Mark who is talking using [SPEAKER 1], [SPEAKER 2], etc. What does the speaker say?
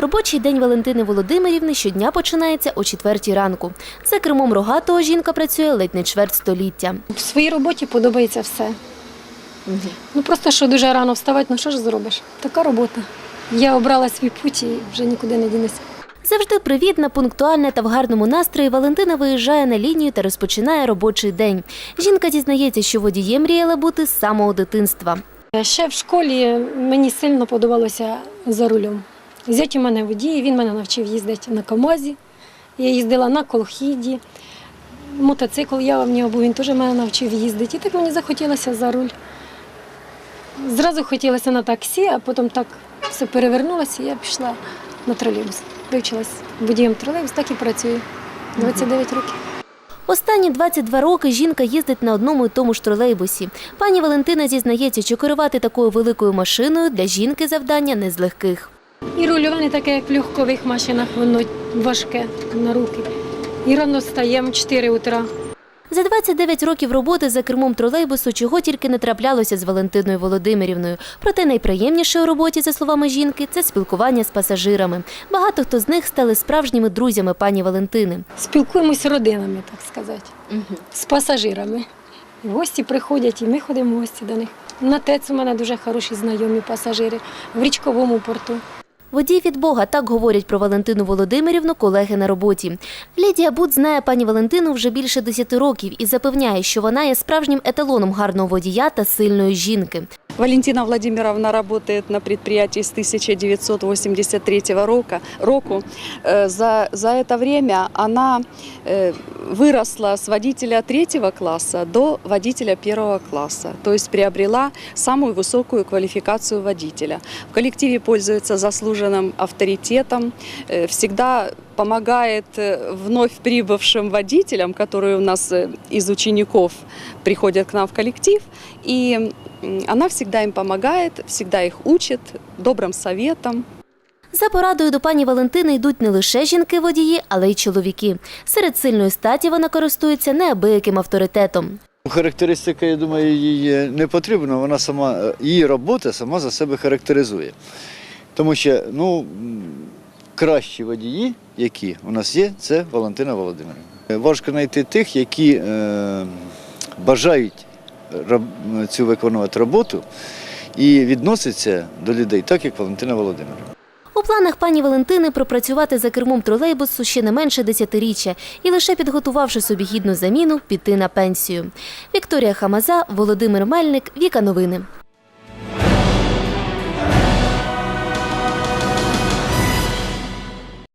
[SPEAKER 1] Робочий день Валентини Володимирівни щодня починається о четвертій ранку. За кермом рогатого жінка працює ледь не чверть століття.
[SPEAKER 2] В своїй роботі подобається все. Ну просто що дуже рано вставати, ну що ж зробиш? Така робота. Я обрала свій путь і вже нікуди не дінуся.
[SPEAKER 1] Завжди привітна, пунктуальна та в гарному настрої Валентина виїжджає на лінію та розпочинає робочий день. Жінка дізнається, що водієм мріяла бути з самого дитинства.
[SPEAKER 2] Ще в школі мені сильно подобалося за рулем. Зять у мене водій, він мене навчив їздити на КАМАЗі. Я їздила на колхіді. Мотоцикл я в нього був, він теж мене навчив їздити. І так мені захотілося за руль. Зразу хотілося на таксі, а потім так все перевернулося, і я пішла на тролейбус. Вивчилась водієм тролейбус, так і працюю. 29 років.
[SPEAKER 1] Останні 22 роки жінка їздить на одному і тому ж тролейбусі. Пані Валентина зізнається, що керувати такою великою машиною для жінки завдання не з легких.
[SPEAKER 2] І рулювання таке, як в легкових машинах, воно важке на руки. І рано встаємо 4 утра.
[SPEAKER 1] За 29 років роботи за кермом тролейбусу чого тільки не траплялося з Валентиною Володимирівною. Проте найприємніше у роботі, за словами жінки, це спілкування з пасажирами. Багато хто з них стали справжніми друзями пані Валентини.
[SPEAKER 2] Спілкуємося з родинами, так сказати, з пасажирами. І гості приходять, і ми ходимо в гості до них. На ТЕЦ у мене дуже хороші знайомі пасажири в річковому порту.
[SPEAKER 1] Водій від Бога так говорять про Валентину Володимирівну колеги на роботі. Лідія Буд знає пані Валентину вже більше 10 років і запевняє, що вона є справжнім еталоном гарного водія та сильної жінки.
[SPEAKER 3] Валентина Владимировна работает на предприятии с 1983 рока, року. Э, За, за это время она э, выросла с водителя третьего класса до водителя первого класса, то есть приобрела самую высокую квалификацию водителя. В коллективе пользуется заслуженным авторитетом, э, всегда помогает э, вновь прибывшим водителям, которые у нас э, из учеников приходят к нам в коллектив, и м, она всегда им помогает, всегда их учит добрым советам.
[SPEAKER 1] За порадою до пані Валентини йдуть не лише жінки-водії, але й чоловіки. Серед сильної статі вона користується неабияким авторитетом.
[SPEAKER 4] Характеристика, я думаю, їй не потрібна. Вона сама, е, її робота сама за себе характеризує. Тому що ну, м, кращі водії, які у нас є, це Валентина Володимирівна. Е, Важко знайти тих, які е, бажають цю виконувати роботу і відносяться до людей так, як Валентина Володимирівна.
[SPEAKER 1] У планах пані Валентини пропрацювати за кермом тролейбусу ще не менше десятиріччя і лише підготувавши собі гідну заміну, піти на пенсію. Вікторія Хамаза, Володимир Мельник, Віка Новини.